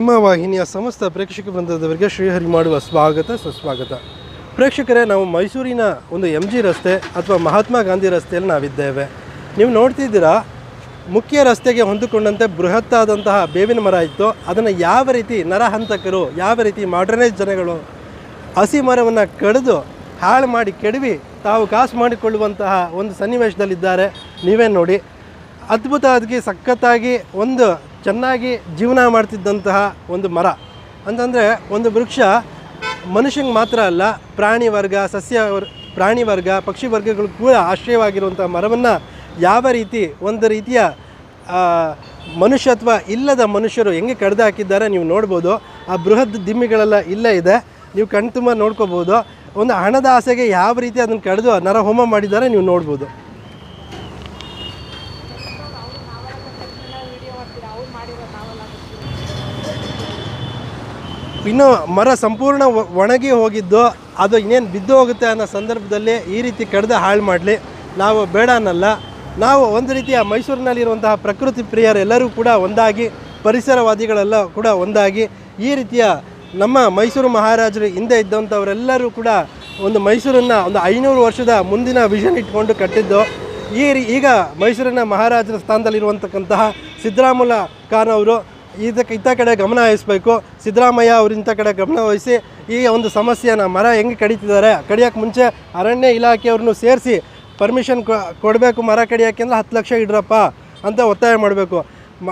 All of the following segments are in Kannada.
ನಿಮ್ಮ ವಾಹಿನಿಯ ಸಮಸ್ತ ಪ್ರೇಕ್ಷಕ ವೃಂದದವರಿಗೆ ಶ್ರೀಹರಿ ಮಾಡುವ ಸ್ವಾಗತ, ಸುಸ್ವಾಗತ. ಪ್ರೇಕ್ಷಕರೇ, ನಾವು ಮೈಸೂರಿನ ಒಂದು ಎಂ ಜಿ ರಸ್ತೆ ಅಥವಾ ಮಹಾತ್ಮ ಗಾಂಧಿ ರಸ್ತೆಯಲ್ಲಿ ನಾವಿದ್ದೇವೆ. ನೀವು ನೋಡ್ತಿದ್ದೀರಾ, ಮುಖ್ಯ ರಸ್ತೆಗೆ ಹೊಂದಿಕೊಂಡಂತೆ ಬೃಹತ್ತಾದಂತಹ ಬೇವಿನ ಮರ ಇತ್ತು. ಅದನ್ನು ಯಾವ ರೀತಿ ನರಹಂತಕರು, ಯಾವ ರೀತಿ ಮಾಡ್ರನೈಸ್ ಜನಗಳು ಹಸಿ ಮರವನ್ನು ಕಡಿದು ಹಾಳು ಮಾಡಿ ಕೆಡವಿ ತಾವು ಕಾಸು ಮಾಡಿಕೊಳ್ಳುವಂತಹ ಒಂದು ಸನ್ನಿವೇಶದಲ್ಲಿದ್ದಾರೆ. ನೀವೇ ನೋಡಿ. ಅದ್ಭುತವಾಗಿ, ಸಖತ್ತಾಗಿ ಒಂದು ಚೆನ್ನಾಗಿ ಜೀವನ ಮಾಡ್ತಿದ್ದಂತಹ ಒಂದು ಮರ. ಅಂತಂದರೆ ಒಂದು ವೃಕ್ಷ ಮನುಷ್ಯಂಗೆ ಮಾತ್ರ ಅಲ್ಲ, ಪ್ರಾಣಿ ವರ್ಗ, ಸಸ್ಯ ಪ್ರಾಣಿ ವರ್ಗ, ಪಕ್ಷಿ ವರ್ಗಗಳು ಕೂಡ ಆಶ್ರಯವಾಗಿರುವಂಥ ಮರವನ್ನು ಯಾವ ರೀತಿ, ಒಂದು ರೀತಿಯ ಮನುಷ್ಯತ್ವ ಇಲ್ಲದ ಮನುಷ್ಯರು ಹೆಂಗೆ ಕಡ್ದು ಹಾಕಿದ್ದಾರೆ ನೀವು ನೋಡ್ಬೋದು. ಆ ಬೃಹತ್ ದಿಮ್ಮಿಗಳೆಲ್ಲ ಇಲ್ಲೇ ಇದೆ. ನೀವು ಕಣ್ತುಂಬ ನೋಡ್ಕೋಬೋದು. ಒಂದು ಹಣದ ಆಸೆಗೆ ಯಾವ ರೀತಿ ಅದನ್ನು ಕಡಿದು ನರಹೋಮ ಮಾಡಿದ್ದಾರೆ ನೀವು ನೋಡ್ಬೋದು. ಇನ್ನು ಮರ ಸಂಪೂರ್ಣ ಒಣಗಿ ಹೋಗಿದ್ದು, ಅದು ಇನ್ನೇನು ಬಿದ್ದು ಹೋಗುತ್ತೆ ಅನ್ನೋ ಸಂದರ್ಭದಲ್ಲಿ ಈ ರೀತಿ ಕಡ್ದು ಹಾಳು ಮಾಡಲಿ. ನಾವು ಬೇಡ ಅನ್ನಲ್ಲ. ನಾವು ಒಂದು ರೀತಿಯ ಮೈಸೂರಿನಲ್ಲಿರುವಂತಹ ಪ್ರಕೃತಿ ಪ್ರಿಯರೆಲ್ಲರೂ ಕೂಡ ಒಂದಾಗಿ, ಪರಿಸರವಾದಿಗಳೆಲ್ಲ ಕೂಡ ಒಂದಾಗಿ, ಈ ರೀತಿಯ ನಮ್ಮ ಮೈಸೂರು ಮಹಾರಾಜರು ಹಿಂದೆ ಇದ್ದಂಥವರೆಲ್ಲರೂ ಕೂಡ ಒಂದು ಮೈಸೂರನ್ನು ಒಂದು ಐನೂರು ವರ್ಷದ ಮುಂದಿನ ವಿಷನ್ ಇಟ್ಕೊಂಡು ಕಟ್ಟಿದ್ದು. ಈ ಈಗ ಮೈಸೂರಿನ ಮಹಾರಾಜರ ಸ್ಥಾನದಲ್ಲಿರುವಂತಕ್ಕಂತಹ ಸಿದ್ದರಾಮುಲ್ಲ ಖಾನ್ ಅವರು ಇದಕ್ಕೆ ಇಂಥ ಕಡೆ ಗಮನ ಹರಿಸ್ಬೇಕು. ಸಿದ್ದರಾಮಯ್ಯ ಅವರು ಇಂಥ ಕಡೆ ಗಮನ ವಹಿಸಿ ಈ ಒಂದು ಸಮಸ್ಯೆನ ಮರ ಹೆಂಗೆ ಕಡಿತಿದ್ದಾರೆ? ಕಡಿಯೋಕ್ಕೆ ಮುಂಚೆ ಅರಣ್ಯ ಇಲಾಖೆಯವ್ರನ್ನೂ ಸೇರಿಸಿ ಪರ್ಮಿಷನ್ ಕೊಡಬೇಕು ಮರ ಕಡಿಯೋಕ್ಕೆ ಅಂದ್ರೆ ಹತ್ತು ಲಕ್ಷ ಇಡ್ರಪ್ಪ ಅಂತ ಒತ್ತಾಯ ಮಾಡಬೇಕು. ಮ,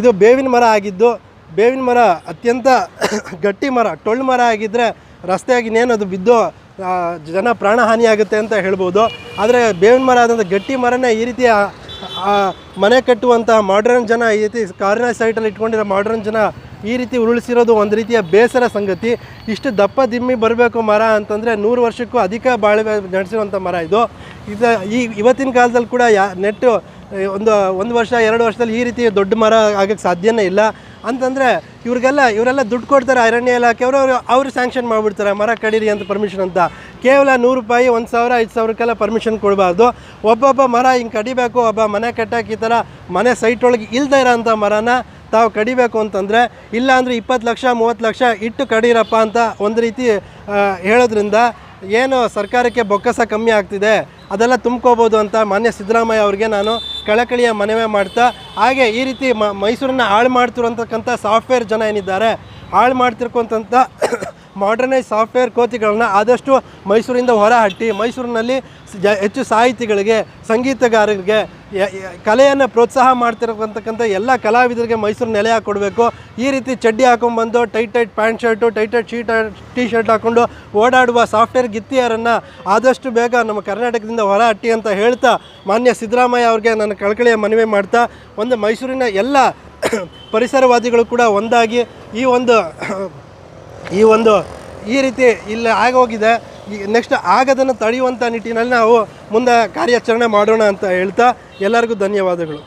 ಇದು ಬೇವಿನ ಮರ ಆಗಿದ್ದು ಬೇವಿನ ಮರ ಅತ್ಯಂತ ಗಟ್ಟಿ ಮರ, ಟೊಳ್ಳು ಮರ ಆಗಿದ್ದರೆ ರಸ್ತೆಯಾಗಿ ಇನ್ನೇನು ಅದು ಬಿದ್ದು ಜನ ಪ್ರಾಣಹಾನಿ ಆಗುತ್ತೆ ಅಂತ ಹೇಳ್ಬೋದು. ಆದರೆ ಬೇವಿನ ಮರ ಆದಂಥ ಗಟ್ಟಿ ಮರನೇ ಈ ರೀತಿಯ ಮನೆ ಕಟ್ಟುವಂತಹ ಮಾಡ್ರನ್ ಜನ ಈ ರೀತಿ ಕಾರಿನ ಸೈಟಲ್ಲಿ ಇಟ್ಕೊಂಡಿರೋ ಮಾಡ್ರನ್ ಜನ ಈ ರೀತಿ ಉರುಳಿಸಿರೋದು ಒಂದು ರೀತಿಯ ಬೇಸರ ಸಂಗತಿ. ಇಷ್ಟು ದಪ್ಪ ದಿಮ್ಮಿ ಬರಬೇಕು ಮರ ಅಂತಂದರೆ ನೂರು ವರ್ಷಕ್ಕೂ ಅಧಿಕ ಬಾಳ್ವೆ ನಡೆಸಿರುವಂಥ ಮರ ಇದು. ಇದು ಈ ಇವತ್ತಿನ ಕಾಲದಲ್ಲಿ ಕೂಡ ಯಾ ನೆಟ್ಟು, ಒಂದು ಒಂದು ವರ್ಷ, ಎರಡು ವರ್ಷದಲ್ಲಿ ಈ ರೀತಿ ದೊಡ್ಡ ಮರ ಆಗೋಕ್ಕೆ ಸಾಧ್ಯವೇ ಇಲ್ಲ. ಅಂತಂದರೆ ಇವ್ರಿಗೆಲ್ಲ ಇವರೆಲ್ಲ ದುಡ್ಡು ಕೊಡ್ತಾರೆ, ಅರಣ್ಯ ಇಲಾಖೆಯವರು ಅವರು ಅವರು ಸ್ಯಾಂಕ್ಷನ್ ಮಾಡಿಬಿಡ್ತಾರೆ. ಮರ ಕಡೀರಿ ಅಂತ ಪರ್ಮಿಷನ್ ಅಂತ. ಕೇವಲ ನೂರು ರೂಪಾಯಿ, ಒಂದು ಸಾವಿರ, ಐದು ಸಾವಿರಕ್ಕೆಲ್ಲ ಪರ್ಮಿಷನ್ ಕೊಡಬಾರ್ದು. ಒಬ್ಬೊಬ್ಬ ಮರ ಹಿಂಗೆ ಕಡಿಬೇಕು, ಒಬ್ಬ ಮನೆ ಕಟ್ಟಕ್ಕೆ ಈ ಥರ ಮನೆ ಸೈಟ್ ಒಳಗೆ ಇಲ್ದೇ ಇರೋಂಥ ಮರನ ತಾವು ಕಡಿಬೇಕು ಅಂತಂದರೆ, ಇಲ್ಲಾಂದರೆ ಇಪ್ಪತ್ತು ಲಕ್ಷ, ಮೂವತ್ತು ಲಕ್ಷ ಇಟ್ಟು ಕಡೀರಪ್ಪ ಅಂತ ಒಂದು ರೀತಿ ಹೇಳೋದ್ರಿಂದ ಏನು ಸರ್ಕಾರಕ್ಕೆ ಬೊಕ್ಕಸ ಕಮ್ಮಿ ಆಗ್ತಿದೆ. ಅದೆಲ್ಲ ತುಂಬ್ಕೋಬೋದು ಅಂತ ಮಾನ್ಯ ಸಿದ್ದರಾಮಯ್ಯ ಅವ್ರಿಗೆ ನಾನು ಕಳಕಳಿಯ ಮನವಿ ಮಾಡ್ತಾ ಹಾಗೆ ಈ ರೀತಿ ಮೈಸೂರನ್ನ ಹಾಳು ಮಾಡ್ತಿರುವಂತಕ್ಕಂಥ ಸಾಫ್ಟ್ವೇರ್ ಜನ ಏನಿದ್ದಾರೆ ಹಾಳು ಮಾಡ್ತಿರ್ಕೊಂತಂಥ ಮಾಡರ್ನೈಸ್ ಸಾಫ್ಟ್ವೇರ್ ಕೋತಿಗಳನ್ನ ಆದಷ್ಟು ಮೈಸೂರಿಂದ ಹೊರಹಟ್ಟಿ, ಮೈಸೂರಿನಲ್ಲಿ ಹೆಚ್ಚು ಸಾಹಿತಿಗಳಿಗೆ, ಸಂಗೀತಗಾರರಿಗೆ ಕಲೆಯನ್ನು ಪ್ರೋತ್ಸಾಹ ಮಾಡ್ತಿರತಕ್ಕಂಥ ಎಲ್ಲ ಕಲಾವಿದರಿಗೆ ಮೈಸೂರು ನೆಲೆ ಹಾಕ್ಕೊಡ್ಬೇಕು ಈ ರೀತಿ ಚಡ್ಡಿ ಹಾಕೊಂಡ್ಬಂದು tight tight pant shirt tight tight sheet T shirt ಹಾಕ್ಕೊಂಡು ಓಡಾಡುವ ಸಾಫ್ಟ್ವೇರ್ ಗಿತ್ತಿಯರನ್ನು ಆದಷ್ಟು ಬೇಗ ನಮ್ಮ ಕರ್ನಾಟಕದಿಂದ ಹೊರ ಹಟ್ಟಿ ಅಂತ ಹೇಳ್ತಾ ಮಾನ್ಯ ಸಿದ್ದರಾಮಯ್ಯ ಅವ್ರಿಗೆ ನಾನು ಕಳಕಳಿಯ ಮನವಿ ಮಾಡ್ತಾ, ಒಂದು ಮೈಸೂರಿನ ಎಲ್ಲ ಪರಿಸರವಾದಿಗಳು ಕೂಡ ಒಂದಾಗಿ ಈ ಒಂದು ಈ ಒಂದು ಈ ರೀತಿ ಇಲ್ಲಿ ಆಗೋಗಿದೆ ನೆಕ್ಸ್ಟ್ ಆಗದನ್ನು ತಡೆಯುವಂಥ ನಿಟ್ಟಿನಲ್ಲಿ ನಾವು ಮುಂದೆ ಕಾರ್ಯಾಚರಣೆ ಮಾಡೋಣ ಅಂತ ಹೇಳ್ತಾ ಎಲ್ಲರಿಗೂ ಧನ್ಯವಾದಗಳು.